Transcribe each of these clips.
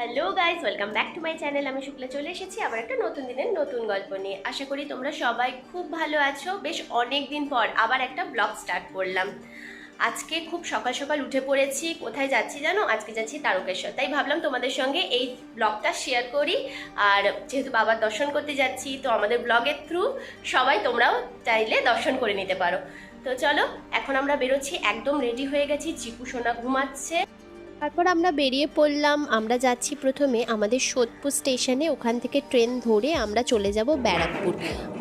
Hello guys welcome back to my channel আমি শুক্লা চলে এসেছি আবার একটা নতুন দিনের নতুন গল্প নিয়ে। আশা করি তোমরা সবাই খুব ভালো আছো। বেশ অনেক দিন পর আবার একটা ব্লগ স্টার্ট করলাম। আজকে খুব সকাল সকাল উঠে পড়েছি। কোথায় যাচ্ছি জানো? আজকে যাচ্ছি তারকেশ্বর। তাই ভাবলাম তোমাদের সঙ্গে এই ব্লগটা শেয়ার করি। আর যেহেতু বাবার দর্শন করতে যাচ্ছি, তো আমাদের ব্লগের থ্রু সবাই তোমরাও চাইলে দর্শন করে নিতে পারো। তো চলো, এখন আমরা বেরোচ্ছি। একদম রেডি হয়ে গেছি। চিকু সোনা ঘুমাচ্ছে। তারপর আমরা বেরিয়ে পড়লাম, আমরা যাচ্ছি প্রথমে আমাদের সোদপুর স্টেশনে, ওখান থেকে ট্রেন ধরে আমরা চলে যাব ব্যারাকপুর।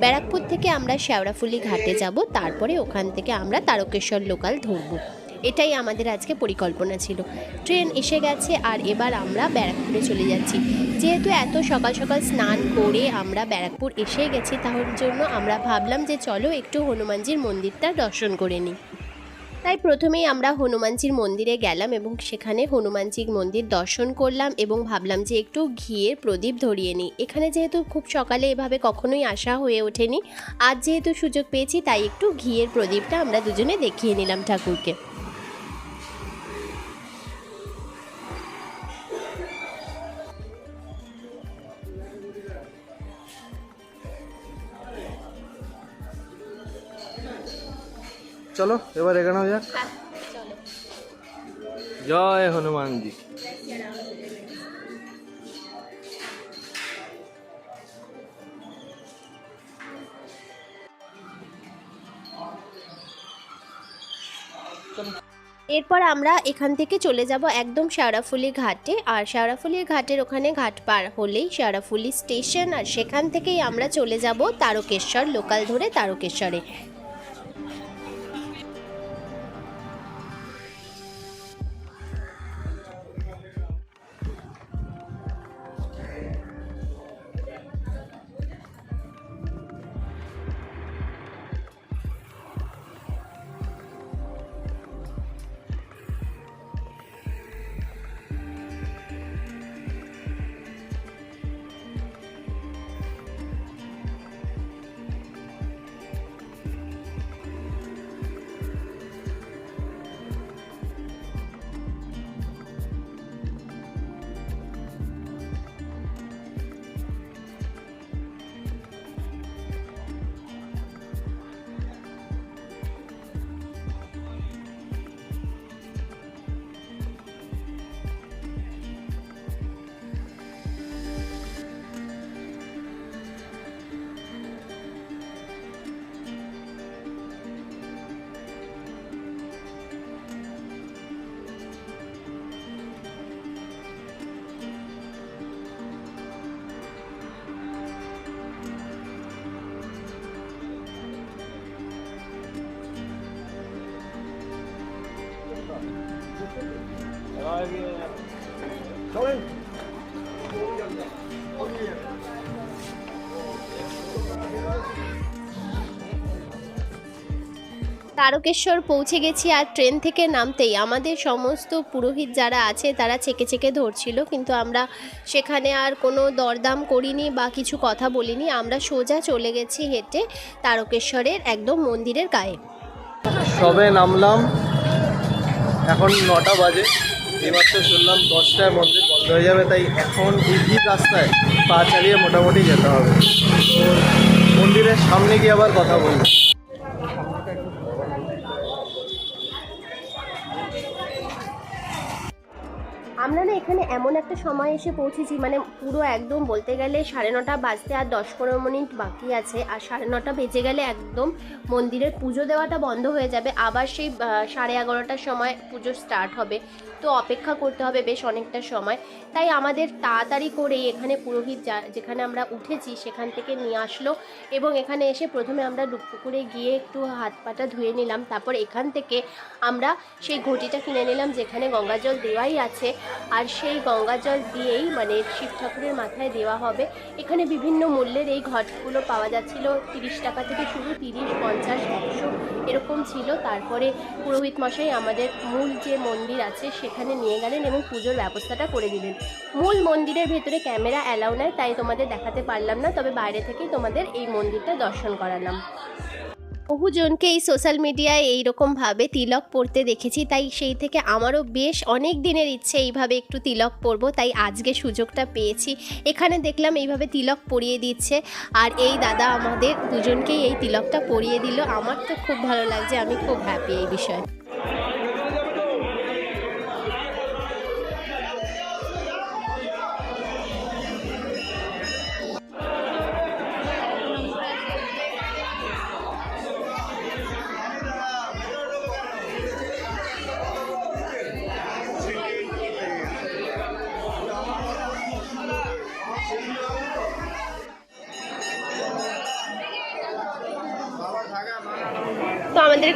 ব্যারাকপুর থেকে আমরা শেওড়াফুলি ঘাটে যাব, তারপরে ওখান থেকে আমরা তারকেশ্বর লোকাল ধরব। এটাই আমাদের আজকে পরিকল্পনা ছিল। ট্রেন এসে গেছে আর এবার আমরা ব্যারাকপুরে চলে যাচ্ছি। যেহেতু এত সকাল সকাল স্নান করে আমরা ব্যারাকপুর এসে গেছি, তার জন্য আমরা ভাবলাম যে চলো একটু হনুমানজির মন্দিরটা দর্শন করে নিই। তাই প্রথমেই আমরা হনুমানজির মন্দিরে গেলাম এবং সেখানে হনুমানজির মন্দির দর্শন করলাম এবং ভাবলাম যে একটু ঘিয়ের প্রদীপ ধরিয়ে নিই। এখানে যেহেতু খুব সকালে এভাবে কখনোই আসা হয়ে ওঠেনি। আজ যেহেতু সুযোগ পেয়েছি, তাই একটু ঘিয়ের প্রদীপটা আমরা দুজনে দেখিয়ে নিলাম ঠাকুরকে। চলো এবার এখানে যাক। জয় হনুমানজি এরপর আমরা এখান থেকে চলে যাব একদম শেওড়াফুলি ঘাটে আর শেওড়াফুলির ঘাটের ওখানে ঘাট পার হলেই শেওড়াফুলি স্টেশন আর সেখান থেকেই আমরা চলে যাব তারকেশ্বর লোকাল ধরে তারকেশ্বরে। তারকেশ্বর পৌঁছে গেছি আর ট্রেন থেকে নামতেই। আমাদের সমস্ত পুরোহিত যারা আছে তারা চেকে চেকে ধরছিল কিন্তু আমরা সেখানে আর কোনো দরদাম করিনি বা কিছু কথা বলিনি। আমরা সোজা চলে গেছি হেঁটে তারকেশ্বরের একদম মন্দিরের গায়ে। সবে নামলাম। এখন নটা বাজে। এইমাত্র শুনলাম দশটায় মন্দির বন্ধ হয়ে যাবে, তাই এখন এই রাস্তায় পা চালিয়ে মোটামুটি যেতে হবে। তো মন্দিরের সামনে গিয়ে আবার কথা বলব। আমরা না এখানে এমন একটা সময় এসে পৌঁছেছি মানে পুরো একদম বলতে গেলে সাড়ে নটা বাজতে আর দশ পনেরো মিনিট বাকি আছে, আর সাড়ে নটা বেজে গেলে একদম মন্দিরের পুজো দেওয়াটা বন্ধ হয়ে যাবে। আবার সেই সাড়ে এগারোটার সময় পুজো স্টার্ট হবে। তো অপেক্ষা করতে হবে বেশ অনেকটা সময়। তাই আমাদের তাড়াতাড়ি করে এখানে পুরোহিত যা, যেখানে আমরা উঠেছি সেখান থেকে নিয়ে আসলো এবং এখানে এসে প্রথমে আমরা ডুবপুকুরে গিয়ে একটু হাত পাটা ধুয়ে নিলাম। তারপর এখান থেকে আমরা সেই ঘটিটা কিনে নিলাম, যেখানে গঙ্গাজল দেওয়াই আছে। আর সেই গঙ্গা জল দিয়েই মানে শিব ঠাকুরের মাথায় দেওয়া হবে। এখানে বিভিন্ন মূল্যের এই ঘটগুলো পাওয়া যাচ্ছিল, তিরিশ টাকা থেকে শুরু, তিরিশ, পঞ্চাশ, একশো এরকম ছিল। তারপরে পুরোহিত মশাই আমাদের মূল যে মন্দির আছে সেখানে নিয়ে গেলেন এবং পুজোর ব্যবস্থাটা করে দিলেন। মূল মন্দিরের ভেতরে ক্যামেরা অ্যালাউ নয় তাই তোমাদের দেখাতে পারলাম না, তবে বাইরে থেকেই তোমাদের এই মন্দিরটা দর্শন করালাম। বহুজনকে এই সোশ্যাল মিডিয়ায় এইরকমভাবে তিলক পরতে দেখেছি, তাই সেই থেকে আমারও বেশ অনেক দিনের ইচ্ছে এইভাবে একটু তিলক পরব, তাই আজকে সুযোগটা পেয়েছি। এখানে দেখলাম এইভাবে তিলক পরিয়ে দিচ্ছে, আর এই দাদা আমাদের দুজনকেই এই তিলকটা পরিয়ে দিল। আমার তো খুব ভালো লাগছে, আমি খুব হ্যাপি এই বিষয়ে।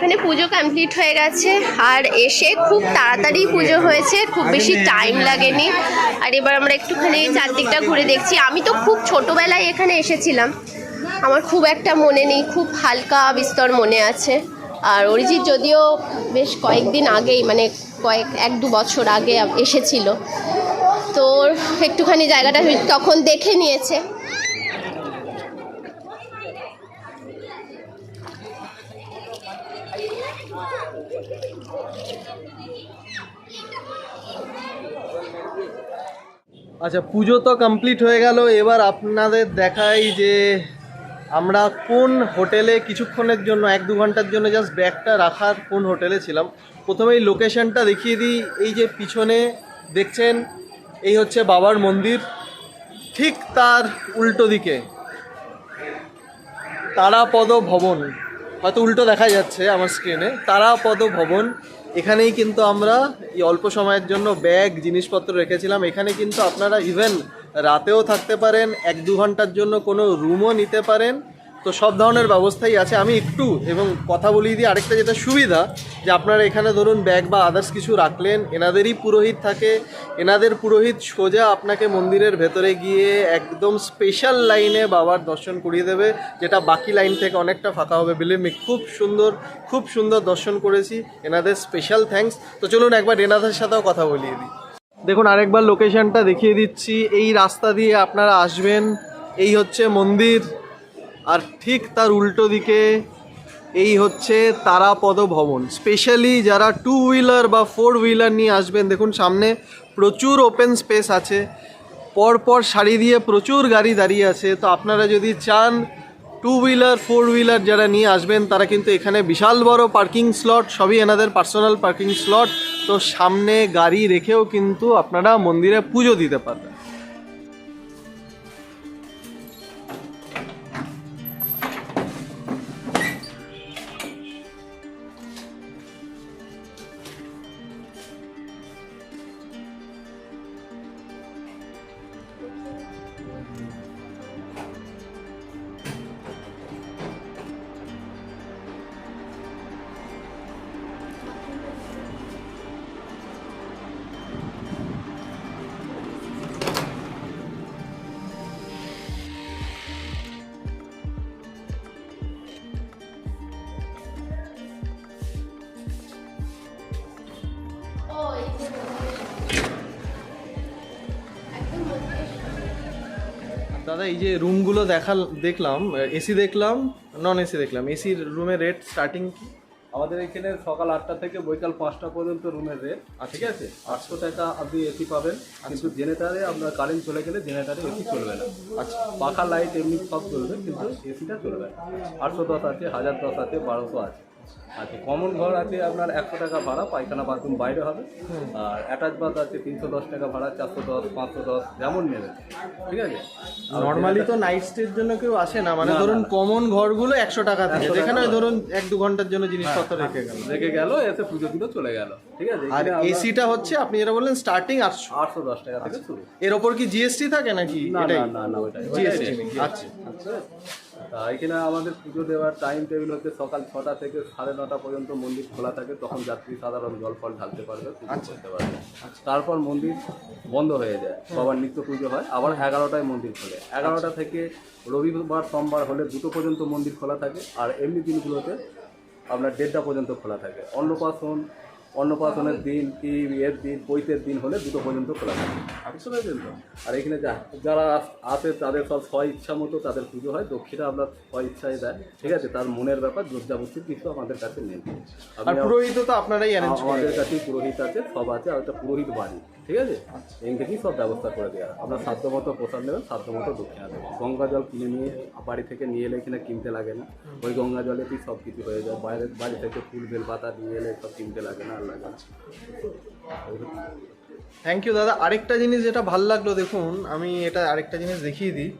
এখানে পুজো কমপ্লিট হয়ে গেছে। আর এসে খুব তাড়াতাড়ি পুজো হয়েছে। খুব বেশি টাইম লাগেনি। আর এবার আমরা একটুখানি চারদিকটা ঘুরে দেখছি। আমি তো খুব ছোটোবেলায় এখানে এসেছিলাম। আমার খুব একটা মনে নেই। খুব হালকা বিস্তর মনে আছে। আর অরিজিৎ যদিও বেশ কয়েকদিন আগেই মানে কয়েক, এক দু বছর আগে এসেছিল। তো একটুখানি জায়গাটা তখন দেখে নিয়েছে। আচ্ছা পুজো তো কমপ্লিট হয়ে গেল। এবার আপনাদের দেখাই যে আমরা কোন হোটেলে কিছুক্ষণের জন্য, এক দু ঘণ্টার জন্য জাস্ট ব্যাগটা রাখার কোন হোটেলে ছিলাম। প্রথমেই লোকেশনটা দেখিয়ে দিই। এই যে পিছনে দেখছেন, এই হচ্ছে বাবার মন্দির। ঠিক তার উল্টো দিকে, তারাপদ ভবন। হয়তো উল্টো দেখা যাচ্ছে আমার স্ক্রিনে তারাপদ ভবন। এখানেই কিন্তু আমরা এই অল্প সময়ের জন্য ব্যাগ, জিনিসপত্র রেখেছিলাম। এখানে কিন্তু আপনারা ইভেন রাতেও থাকতে পারেন, এক দু ঘণ্টার জন্য কোনো রুমও নিতে পারেন। তো সব ধরনের ব্যবস্থাই আছে। আমি একটু এবং কথা বলিয়ে দিই আরেকটা যেটা সুবিধা, যে আপনারা এখানে ধরুন ব্যাগ বা আদার্স কিছু রাখলেন, এনাদেরই পুরোহিত থাকে। এনাদের পুরোহিত সোজা আপনাকে মন্দিরের ভেতরে গিয়ে একদম স্পেশাল লাইনে বাবার দর্শন করিয়ে দেবে, যেটা বাকি লাইন থেকে অনেকটা ফাঁকা হবে। বিলিভ খুব সুন্দর খুব সুন্দর দর্শন করেছি। এনাদের স্পেশাল থ্যাঙ্কস তো চলুন একবার এনাদের সাথেও কথা বলিয়ে দিই। দেখুন, আরেকবার লোকেশনটা দেখিয়ে দিচ্ছি। এই রাস্তা দিয়ে আপনারা আসবেন। এই হচ্ছে মন্দির। আর ঠিক তার উল্টো দিকে এই হচ্ছে তারাপদ ভবন স্পেশালি যারা টু হুইলার বা ফোর হুইলার নিয়ে আসবেন, দেখুন সামনে প্রচুর ওপেন স্পেস আছে। পরপর সারি দিয়ে প্রচুর গাড়ি দাঁড়িয়ে আছে। তো আপনারা যদি চান টু হুইলার ফোর হুইলার যারা নিয়ে আসবেন, তারা কিন্তু এখানে বিশাল বড় পার্কিং স্লট সবই এনাদের পার্সোনাল পার্কিং স্লট তো সামনে গাড়ি রেখেও কিন্তু আপনারা মন্দিরে পুজো দিতে পারবেন। দাদা এই যে রুমগুলো দেখাল দেখলাম এসি দেখলাম নন এসি দেখলাম। এসির রুমের রেট স্টার্টিং কি? আমাদের এখানে সকাল আটটা থেকে বৈকাল পাঁচটা পর্যন্ত রুমের রেট ঠিক আছে? আটশো টাকা আপনি এসি পাবেন। কিন্তু জেনারেটারে আপনার কারেন্ট চলে গেলে জেনারেটারে এসি চলবে না। আচ্ছা। পাখা লাইট এমনি সব চলবে কিন্তু এসিটা চলবে না। আটশো দশ আছে হাজার দশ আছে বারোশো আছে। আচ্ছা কমন ঘর আছে আপনার একশো টাকা ভাড়া পায়খানা বাথরুম বাইরে হবে। আর অ্যাটাচ বাথ আছে তিনশো দশ টাকা ভাড়া চারশো দশ পাঁচশো দশ যেমন নেবে। ঠিক আছে? নর্মালি তো নাইট স্টের জন্য কেউ আসে না মানে ধরুন কমন ঘরগুলো একশো টাকা থেকে 100 টাকা যেখানে ধরুন এক দু ঘণ্টার জন্য জিনিসপত্র রেখে গেল। রেখে গেল এসে পুজো দিল চলে গেল। ঠিক আছে? আর এসিটা হচ্ছে আপনি যেটা বললেন স্টার্টিং আটশো। আটশো দশ টাকা থেকে শুরু। এর ওপর কি জিএসটি থাকে নাকি? না না না ওইটাই জিএসটি আচ্ছা। তা এখানে আমাদের পুজো দেওয়ার টাইম টেবিল হচ্ছে সকাল ছটা থেকে সাড়ে নটা পর্যন্ত মন্দির খোলা থাকে তখন যাত্রী সাধারণ জল ফল ঢালতে পারবে পুজো করতে পারবে। তারপর মন্দির বন্ধ হয়ে যায় সবার নিত্য পুজো হয় আবার এগারোটায় মন্দির খোলে। এগারোটা থেকে রবিবার সোমবার হলে দুটো পর্যন্ত মন্দির খোলা থাকে আর এমনি দিনগুলোতে আপনার দেড়টা পর্যন্ত খোলা থাকে। অন্নপ্রাশন অন্নপ্রাশনের দিন কি এর দিন পৈতের দিন হলে দুটো পর্যন্ত খোলা থাকে। আর এখানে যা যারা আসে তাদের সব স্ব ইচ্ছা মতো তাদের পুজো হয় দক্ষিণা আপনার স্ব ইচ্ছায় দেয়। ঠিক আছে তার মনের ব্যাপার জোরজাবস্তির কিছু আমাদের কাছে নেই। আর পুরোহিত তো আপনারাই আমাদের কাছেই পুরোহিত আছে সব আছে আর একটা পুরোহিত বাড়ি। ঠিক আছে? এখান থেকেই সব ব্যবস্থা করে দেওয়া। আপনার সাধ্য মতো প্রসাদ নেবেন সাধ্য মতো দক্ষিণা দেবেন গঙ্গা জল কিনে নিয়ে বাড়ি থেকে নিয়ে এলে এখানে কিনতে লাগে না। ওই গঙ্গা জলেতেই সব কিছু হয়ে যায়? বাইরে, বাড়ি থেকে ফুল বেল পাতা নিয়ে এলে সব কিনতে লাগে না আর লাগে না। থ্যাংক ইউ দাদা। আরেকটা জিনিস যেটা ভালো লাগল, দেখুন, আমি এটা আরেকটা জিনিস দেখিয়ে দিই।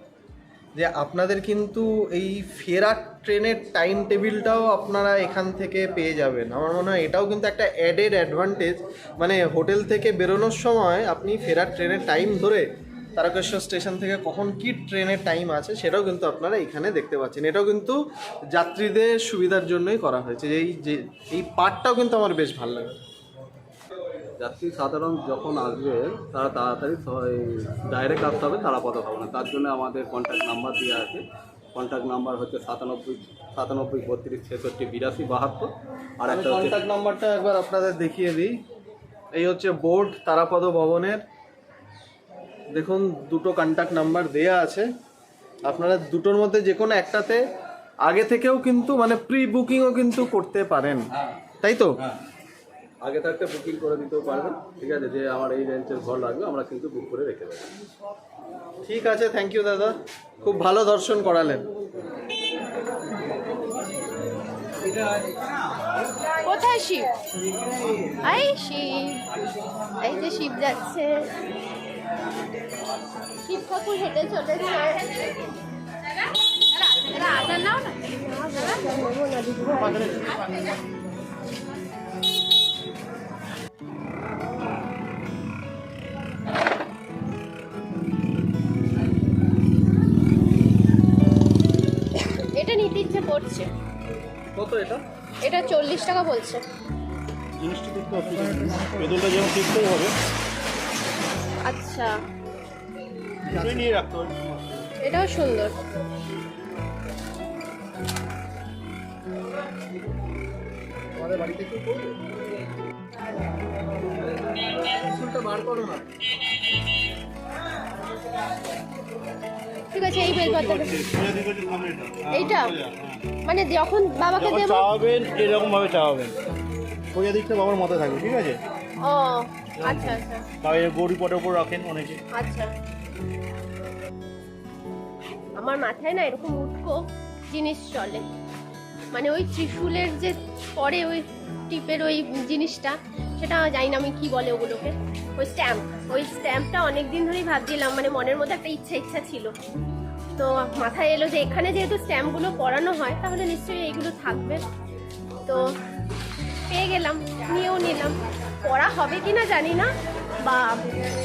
যে আপনাদের কিন্তু এই ফেরার ট্রেনের টাইম টেবিলটাও আপনারা এখান থেকে পেয়ে যাবেন। আমার মনে হয় এটাও কিন্তু একটা অ্যাডেড অ্যাডভান্টেজ মানে হোটেল থেকে বেরোনোর সময় আপনি ফেরার ট্রেনের টাইম ধরে তারকেশ্বর স্টেশন থেকে কখন কি ট্রেনের টাইম আছে, সেটাও কিন্তু আপনারা এখানে দেখতে পাচ্ছেন। এটাও কিন্তু যাত্রীদের সুবিধার জন্যই করা হয়েছে। এই যে, এই পার্টটাও কিন্তু আমার বেশ ভালো লাগে। যাত্রী সাধারণ যখন আসবে তারা তাড়াতাড়ি ডাইরেক্ট আসতে হবে তারাপদ ভবনে তার জন্য আমাদের কন্ট্যাক্ট নাম্বার দেওয়া আছে। কন্ট্যাক্ট নাম্বার হচ্ছে সাতানব্বই সাতানব্বই বত্রিশ ছেষট্টি বিরাশি বাহাত্তর। আর একটা কন্ট্যাক্ট নাম্বারটা একবার আপনাদের দেখিয়ে দিই। এই হচ্ছে বোর্ড তারাপদ ভবনের দেখুন দুটো কন্ট্যাক্ট নাম্বার দেয়া আছে। আপনারা দুটোর মধ্যে যে কোনো একটাতে আগে থেকেও কিন্তু মানে প্রি বুকিংও কিন্তু করতে পারেন। তাই তো? হ্যাঁ। আগে থাকতে বুকিং করে দিতেও পারবেন। ঠিক আছে যে আমার এই রেঞ্জের ঘর লাগবে আমরা কিন্তু বুক করে রেখে দেবো। ঠিক আছে থ্যাংক ইউ দাদা। খুব ভালো দর্শন করালেন। কোথায় শিব? এই শিব এই যে শিব যাচ্ছে। শিব ঠাকুর হেঁটে চলেছে। আটা নাও না। করছে কত এটা? এটা চল্লিশ টাকা বলছে। জিনিসটা দেখতে পেদলটা যেমন দেখতেই হবে। আচ্ছা। নিয়ে রাখতে হবে। এটাও সুন্দর। আমাদের বাড়িতে কি করবে বার করো না। ঠিক আছে এই বেলপাতাটা এইটা। মানে যখন বাবাকে দেব চাওয়াবেন এরকম ভাবে চাওয়াবেন। সোজা দিকটা বাবার মাথায় থাকবে ঠিক আছে? ও আচ্ছা আচ্ছা। তাই গৌরী পটের উপর রাখেন অনেকে। আচ্ছা। আমার মাথায় না এরকম উটকো জিনিস চলে। মানে ওই ত্রিশূলের যে পরে ওই টিপের ওই জিনিসটা সেটা জানি না আমি কি বলে ওগুলোকে। ওই স্ট্যাম্প ওই স্ট্যাম্পটা অনেক দিন ধরেই ভাবছিলাম মানে মনের মধ্যে একটা ইচ্ছা ইচ্ছা ছিল। তো মাথায় এলো যে এখানে যেহেতু স্ট্যাম্পগুলো পড়ানো হয়, তাহলে নিশ্চয়ই এইগুলো থাকবে। তো পেয়ে গেলাম, নিয়েও নিলাম। পড়া হবে কিনা জানি না বা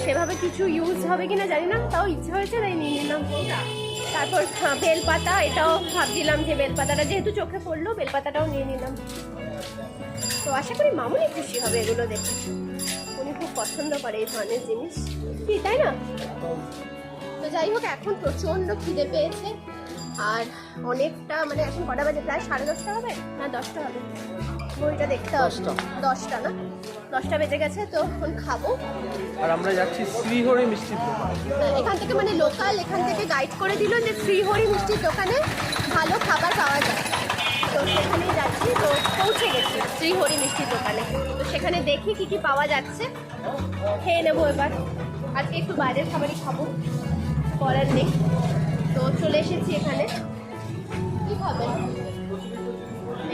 সেভাবে কিছু ইউজ হবে কিনা জানি না তাও ইচ্ছা হয়েছে তাই নিয়ে নিলাম। তারপর বেলপাতা, এটাও ভাবছিলাম যে বেলপাতাটা যেহেতু চোখে পড়ল, বেলপাতাটাও নিয়ে নিলাম। তো আশা করি মামুনি খুশি হবে এগুলো দেখে। উনি খুব পছন্দ করে এই ধরনের জিনিস। কি তাই না? তো যাই হোক এখন প্রচণ্ড খিদে পেয়েছে। আর অনেকটা মানে এখন কটা বাজে? প্রায় সাড়ে দশটা হবে? না দশটা হবে। বইটা দেখতে হবে। দশটা। না? দশটা বেজে গেছে তো এখন খাব। আর আমরা যাচ্ছি শ্রীহরি মিষ্টির দোকান। এখান থেকে মানে লোকাল এখান থেকে গাইড করে দিল যে শ্রীহরি মিষ্টির দোকানে ভালো খাবার পাওয়া যায়। তো সেখানেই যাচ্ছি, তো পৌঁছে গেছি শ্রীহরি মিষ্টির দোকানে। তো সেখানে দেখি কি কি পাওয়া যাচ্ছে। খেয়ে নেব এবার। আজকে একটু বাইরের খাবারই খাব। করার নেই। তো চলে এসেছি এখানে। কি খাবেন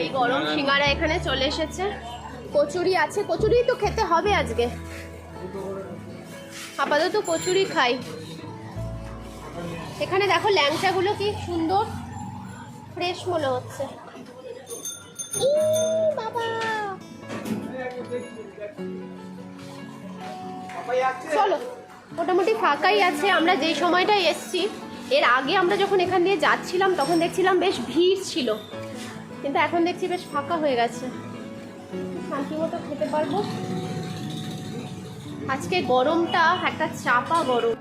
এই গরম সিঙ্গারা এখানে চলে এসেছে। কচুরি আছে। কচুরি তো খেতে হবে আজকে। আপাতত কচুরি খাই। এখানে দেখো ল্যাংচাগুলো কি সুন্দর, ফ্রেশ মনে হচ্ছে। চলো, মোটামুটি ফাঁকাই আছে, আমরা যেই সময়টায় এসছি, এর আগে আমরা যখন এখান দিয়ে যাচ্ছিলাম, তখন দেখছিলাম বেশ ভিড় ছিল, কিন্তু এখন দেখছি বেশ ফাঁকা হয়ে গেছে। শান্তি মতো খেতে পারব? আজকে গরমটা একটা চাপা গরম।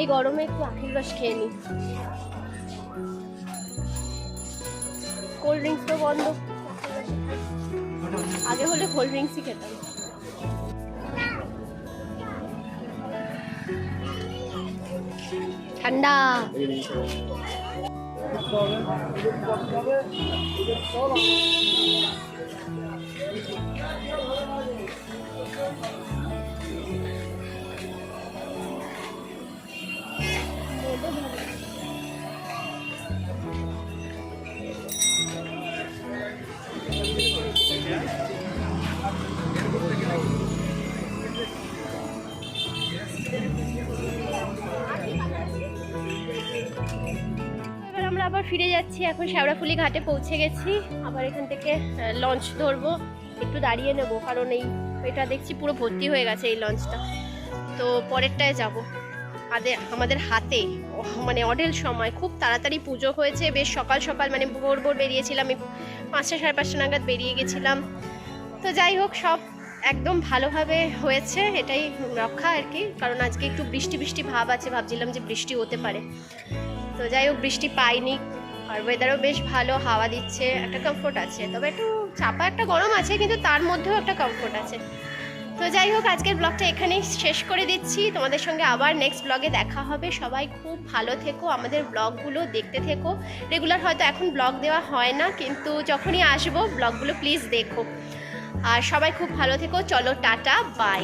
এই গরমে একটু আখের রস খেয়ে নিই কোল্ড ড্রিঙ্কস তো বন্ধ। আগে হলে কোল্ড ড্রিঙ্কসই খেতাম। ঠান্ডা। ফিরে যাচ্ছি, এখন শেওড়াফুলি ঘাটে পৌঁছে গেছি। আবার এখান থেকে লঞ্চ ধরবো। একটু দাঁড়িয়ে নেব, কারণ এই, এটা দেখছি পুরো ভর্তি হয়ে গেছে এই লঞ্চটা তো পরেরটায় যাব। আদে, আমাদের হাতে মানে অডেল সময়। খুব তাড়াতাড়ি পুজো হয়েছে, বেশ সকাল সকাল মানে ভোর ভোর বেরিয়েছিলাম পাঁচটা সাড়ে পাঁচটা নাগাদ বেরিয়ে গেছিলাম। তো যাই হোক, সব একদম ভালোভাবে হয়েছে, এটাই রক্ষা আর কি। কারণ আজকে একটু বৃষ্টি বৃষ্টি ভাব আছে, ভাবছিলাম যে বৃষ্টি হতে পারে। তো যাই হোক, বৃষ্টি পাইনি। আর ওয়েদারও বেশ ভালো, হাওয়া দিচ্ছে, একটা কমফোর্ট আছে। তবে একটু চাপা একটা গরম আছে, কিন্তু তার মধ্যেও একটা কমফোর্ট আছে। তো যাই হোক, আজকের ব্লগটা এখানেই শেষ করে দিচ্ছি। তোমাদের সঙ্গে আবার নেক্সট ব্লগে দেখা হবে। সবাই খুব ভালো থেকো, আমাদের ব্লগগুলো দেখতে থেকো। রেগুলার হয়তো এখন ব্লগ দেওয়া হয় না, কিন্তু যখনই আসব ব্লগগুলো প্লিজ দেখো। আর সবাই খুব ভালো থেকো। চলো, টাটা বাই